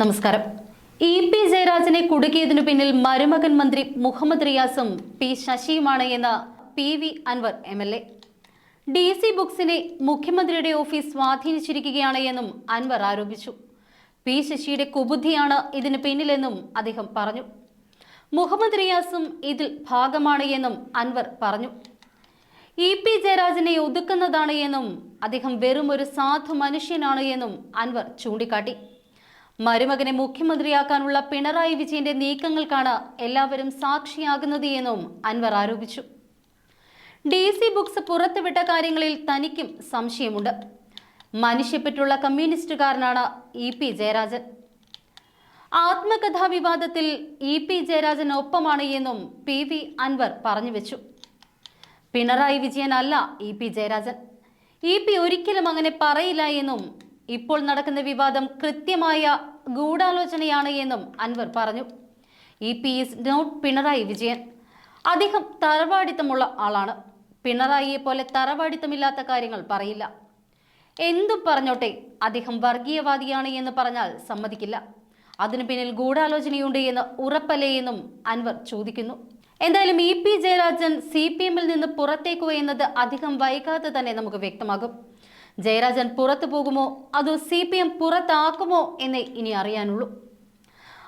നമസ്കാരം. E P ജയരാജനെ കുടുക്കിയതിനു പിന്നിൽ മരുമകൻ മന്ത്രി മുഹമ്മദ് റിയാസും പി ശശിയുമാണ് എന്ന് P V Anvar M L A. D C ബുക്സിനെ മുഖ്യമന്ത്രിയുടെ ഓഫീസ് സ്വാധീനിച്ചിരിക്കുകയാണ് എന്നും അൻവർ ആരോപിച്ചു. പി ശശിയുടെ കുബുദ്ധിയാണ് ഇതിന് പിന്നിലെന്നും അദ്ദേഹം പറഞ്ഞു. മുഹമ്മദ് റിയാസും ഇതിൽ ഭാഗമാണ് എന്നും അൻവർ പറഞ്ഞു. ഇ പി ജയരാജനെ ഒതുക്കുന്നതാണ് എന്നും അദ്ദേഹം വെറും ഒരു സാധു മനുഷ്യനാണ് എന്നും അൻവർ ചൂണ്ടിക്കാട്ടി. മരുമകനെ മുഖ്യമന്ത്രിയാക്കാനുള്ള പിണറായി വിജയന്റെ നീക്കങ്ങൾക്കാണ് എല്ലാവരും സാക്ഷിയാകുന്നത് എന്നും അൻവർ ആരോപിച്ചു. ഡി സി ബുക്സ് പുറത്തുവിട്ട കാര്യങ്ങളിൽ തനിക്കും സംശയമുണ്ട്. മനുഷ്യപ്പെട്ടുള്ള കമ്മ്യൂണിസ്റ്റുകാരനാണ് ഇ പി ജയരാജൻ. ആത്മകഥാ വിവാദത്തിൽ ഇ പി ജയരാജൻ ഒപ്പമാണ് എന്നും പി വി അൻവർ പറഞ്ഞു വെച്ചു. പിണറായി വിജയൻ അല്ല E P Jayarajan. E P ഒരിക്കലും അങ്ങനെ പറയില്ല എന്നും ഇപ്പോൾ നടക്കുന്ന വിവാദം കൃത്യമായ ഗൂഢാലോചനയാണ് എന്നും അൻവർ പറഞ്ഞു. E P is not Pinarayi Vijayan. അദ്ദേഹം തറവാടിത്തമുള്ള ആളാണ്. പിണറായിയെ പോലെ തറവാടിത്തമില്ലാത്ത കാര്യങ്ങൾ പറയില്ല. എന്തും പറഞ്ഞോട്ടെ അദ്ദേഹം വർഗീയവാദിയാണ് എന്ന് പറഞ്ഞാൽ സമ്മതിക്കില്ല. അതിനു പിന്നിൽ ഗൂഢാലോചനയുണ്ട് എന്ന് ഉറപ്പല്ലേ എന്നും അൻവർ ചോദിക്കുന്നു. എന്തായാലും E P Jayarajan C P എമ്മിൽ നിന്ന് പുറത്തേക്ക് എന്നത് അധികം വൈകാതെ തന്നെ നമുക്ക് വ്യക്തമാകും. ജയരാജൻ പുറത്തു പോകുമോ? അതോ സി പി എം പുറത്താക്കുമോ എന്നേ ഇനി അറിയാനുള്ളൂ.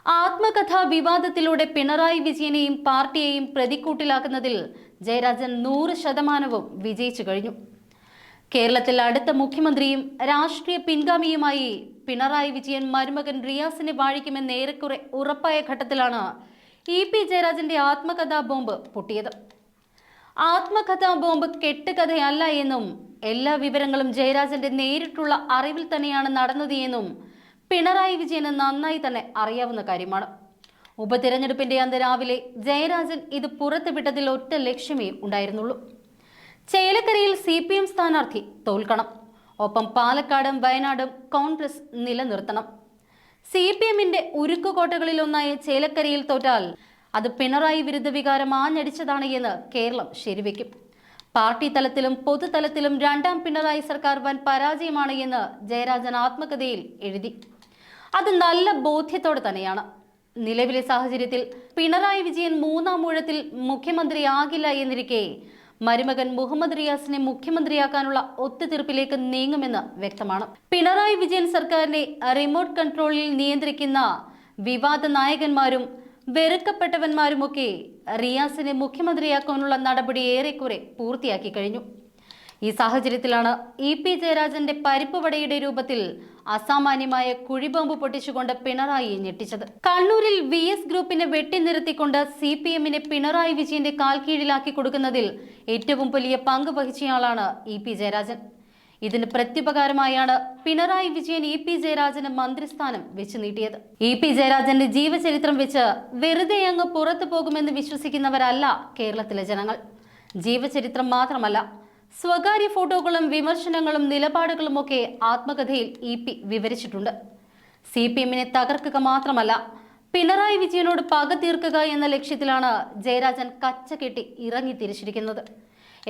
ആത്മകഥാ വിവാദത്തിലൂടെ പിണറായി വിജയനെയും പാർട്ടിയെയും പ്രതിക്കൂട്ടിലാക്കുന്നതിൽ ജയരാജൻ നൂറ് ശതമാനവും വിജയിച്ചു കഴിഞ്ഞു. കേരളത്തിൽ അടുത്ത മുഖ്യമന്ത്രിയും രാഷ്ട്രീയ പിൻഗാമിയുമായി പിണറായി വിജയൻ മരുമകൻ റിയാസിനെ വാഴിക്കുമെന്ന് ഏറെക്കുറെ ഉറപ്പായ ഘട്ടത്തിലാണ് ഇ പി ജയരാജന്റെ ആത്മകഥാ ബോംബ് പൊട്ടിയത്. ആത്മകഥാ ബോംബ് കെട്ടുകഥയല്ല എന്നും എല്ലാ വിവരങ്ങളും ജയരാജന്റെ നേരിട്ടുള്ള അറിവിൽ തന്നെയാണ് നടന്നത് എന്നും പിണറായി വിജയന് നന്നായി തന്നെ അറിയാവുന്ന കാര്യമാണ്. ഉപതിരഞ്ഞെടുപ്പിന്റെ അന്ന് രാവിലെ ജയരാജൻ ഇത് പുറത്തുവിട്ടതിൽ ഒറ്റ ലക്ഷ്യമേ ഉണ്ടായിരുന്നുള്ളൂ. ചേലക്കരയിൽ സി പി എം സ്ഥാനാർത്ഥി തോൽക്കണം. ഒപ്പം പാലക്കാടും വയനാടും കോൺഗ്രസ് നിലനിർത്തണം. സി പി എമ്മിന്റെ ഉരുക്കുകോട്ടകളിലൊന്നായ ചേലക്കരയിൽ തോറ്റാൽ അത് പിണറായി വിരുദ്ധ വികാരം ആഞ്ഞടിച്ചതാണ് എന്ന് കേരളം ശരിവെക്കും. പാർട്ടി തലത്തിലും പൊതുതലത്തിലും രണ്ടാം പിണറായി സർക്കാർ വൻ പരാജയമാണ് എന്ന് ജയരാജൻ ആത്മകഥയിൽ എഴുതി. അത് നല്ല ബോധ്യത്തോടെ തന്നെയാണ്. നിലവിലെ സാഹചര്യത്തിൽ പിണറായി വിജയൻ മൂന്നാം ഊഴത്തിൽ മുഖ്യമന്ത്രിയാകില്ല എന്നിരിക്കെ മരുമകൻ മുഹമ്മദ് റിയാസിനെ മുഖ്യമന്ത്രിയാക്കാനുള്ള ഒത്തുതീർപ്പിലേക്ക് നീങ്ങുമെന്ന് വ്യക്തമാണ്. പിണറായി വിജയൻ സർക്കാരിനെ റിമോട്ട് കൺട്രോളിൽ നിയന്ത്രിക്കുന്ന വിവാദ നായകന്മാരും വെറുക്കപ്പെട്ടവന്മാരുമൊക്കെ റിയാസിനെ മുഖ്യമന്ത്രിയാക്കാനുള്ള നടപടി ഏറെക്കുറെ പൂർത്തിയാക്കി കഴിഞ്ഞു. ഈ സാഹചര്യത്തിലാണ് ഇ പി ജയരാജന്റെ പരിപ്പുവടയുടെ രൂപത്തിൽ അസാമാന്യമായ കുഴിബോംബ് പൊട്ടിച്ചുകൊണ്ട് പിണറായി ഞെട്ടിച്ചത്. കണ്ണൂരിൽ വി എസ് ഗ്രൂപ്പിനെ വെട്ടിനിർത്തിക്കൊണ്ട് സി പി എമ്മിനെ പിണറായി വിജയന്റെ കാൽ കീഴിലാക്കി കൊടുക്കുന്നതിൽ ഏറ്റവും വലിയ പങ്ക് വഹിച്ചയാളാണ് ഇ പി ജയരാജൻ. ഇതിന് പ്രത്യുപകാരമായാണ് പിണറായി വിജയൻ ഇ പി ജയരാജന് മന്ത്രിസ്ഥാനം വെച്ച് നീട്ടിയത്. ഇ പി ജയരാജന്റെ ജീവചരിത്രം വെച്ച് വെറുതെ അങ്ങ് പുറത്തു പോകുമെന്ന് വിശ്വസിക്കുന്നവരല്ല കേരളത്തിലെ ജനങ്ങൾ. ജീവചരിത്രം മാത്രമല്ല സ്വകാര്യ ഫോട്ടോകളും വിമർശനങ്ങളും നിലപാടുകളുമൊക്കെ ആത്മകഥയിൽ ഇ പി വിവരിച്ചിട്ടുണ്ട്. സി പി എമ്മിനെ തകർക്കുക മാത്രമല്ല പിണറായി വിജയനോട് പക തീർക്കുക എന്ന ലക്ഷ്യത്തിലാണ് ജയരാജൻ കച്ചകെട്ടി ഇറങ്ങി തിരിച്ചിരിക്കുന്നത്.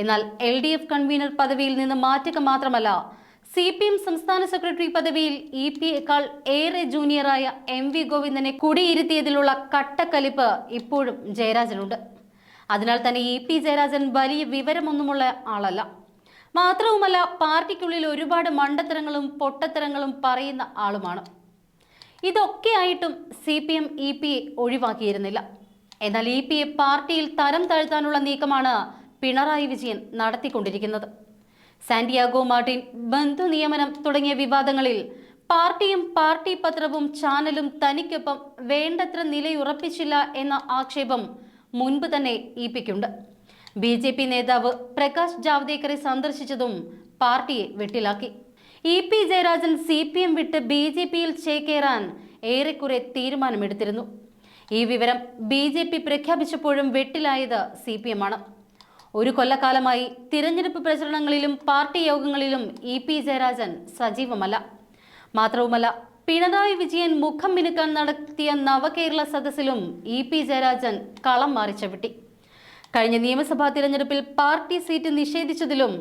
എന്നാൽ എൽ ഡി എഫ് കൺവീനർ പദവിയിൽ നിന്ന് മാറ്റുക മാത്രമല്ല സി പി എം സംസ്ഥാന സെക്രട്ടറി പദവിയിൽ ഇ പി എക്കാൾ ഏറെ ജൂനിയറായ എം വി ഗോവിന്ദനെ കുടിയിരുത്തിയതിലുള്ള കട്ടക്കലിപ്പ് ഇപ്പോഴും ജയരാജനുണ്ട്. അതിനാൽ തന്നെ ഇ പി ജയരാജൻ വലിയ വിവരമൊന്നുമുള്ള ആളല്ല. മാത്രവുമല്ല പാർട്ടിക്കുള്ളിൽ ഒരുപാട് മണ്ടത്തരങ്ങളും പൊട്ടത്തരങ്ങളും പറയുന്ന ആളുമാണ്. ഇതൊക്കെയായിട്ടും C P M E P ഒഴിവാക്കിയിരുന്നില്ല. എന്നാൽ ഇ പി എ പാർട്ടിയിൽ തരം താഴ്ത്താനുള്ള നീക്കമാണ് പിണറായി വിജയൻ നടത്തിക്കൊണ്ടിരിക്കുന്നത്. സാന്റിയാഗോ മാർട്ടിൻ ബന്ധു നിയമനം തുടങ്ങിയ വിവാദങ്ങളിൽ പാർട്ടിയും പാർട്ടി പത്രവും ചാനലും തനിക്കൊപ്പം വേണ്ടത്ര നിലയുറപ്പിച്ചില്ല എന്ന ആക്ഷേപം മുൻപ് തന്നെ ഇപ്പിക്കുണ്ട് ബി ജെ പി നേതാവ് പ്രകാശ് ജാവ്ദേക്കറെ സന്ദർശിച്ചതും പാർട്ടിയെ വെട്ടിലാക്കി. E P Jayarajan C P M വിട്ട് ബി ജെ പിയിൽ ചേക്കേറാൻ ഏറെക്കുറെ തീരുമാനമെടുത്തിരുന്നു. ഈ വിവരം ബി ജെ പി പ്രഖ്യാപിച്ചപ്പോഴും വെട്ടിലായത് സി പി എം ആണ്. ഒരു കൊല്ലക്കാലമായി തിരഞ്ഞെടുപ്പ് പ്രചരണങ്ങളിലും പാർട്ടി യോഗങ്ങളിലും ഇ പി ജയരാജൻ സജീവമല്ല. മാത്രവുമല്ല പിണറായി വിജയൻ മുഖം മിനുക്കാൻ നടത്തിയ നവകേരള സദസ്സിലും ഇ പി ജയരാജൻ കളം മാറിച്ചവിട്ടി കഴിഞ്ഞ നിയമസഭാ തിരഞ്ഞെടുപ്പിൽ പാർട്ടി സീറ്റ് നിഷേധിച്ചതിലും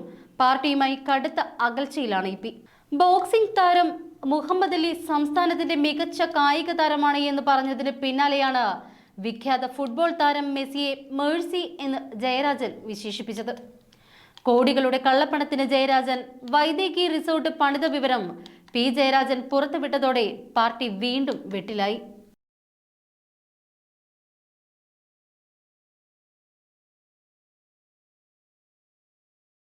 പാർട്ടിയുമായി കടുത്ത അകൽച്ചയിലാണ് ഇ പി. ബോക്സിംഗ് താരം മുഹമ്മദ് അലി സംസ്ഥാനത്തിന്റെ മികച്ച കായിക താരമാണ് എന്ന് പറഞ്ഞതിന് പിന്നാലെയാണ് വിഖ്യാത ഫുട്ബോൾ താരം മെസ്സിയെ മേഴ്സി എന്ന് ജയരാജൻ വിശേഷിപ്പിച്ചത്. കോടികളുടെ കള്ളപ്പണത്തിന് ജയരാജൻ വൈദേകി റിസോർട്ട് പണിത വിവരം പി ജയരാജൻ പുറത്തുവിട്ടതോടെ പാർട്ടി വീണ്ടും വെട്ടിലായി.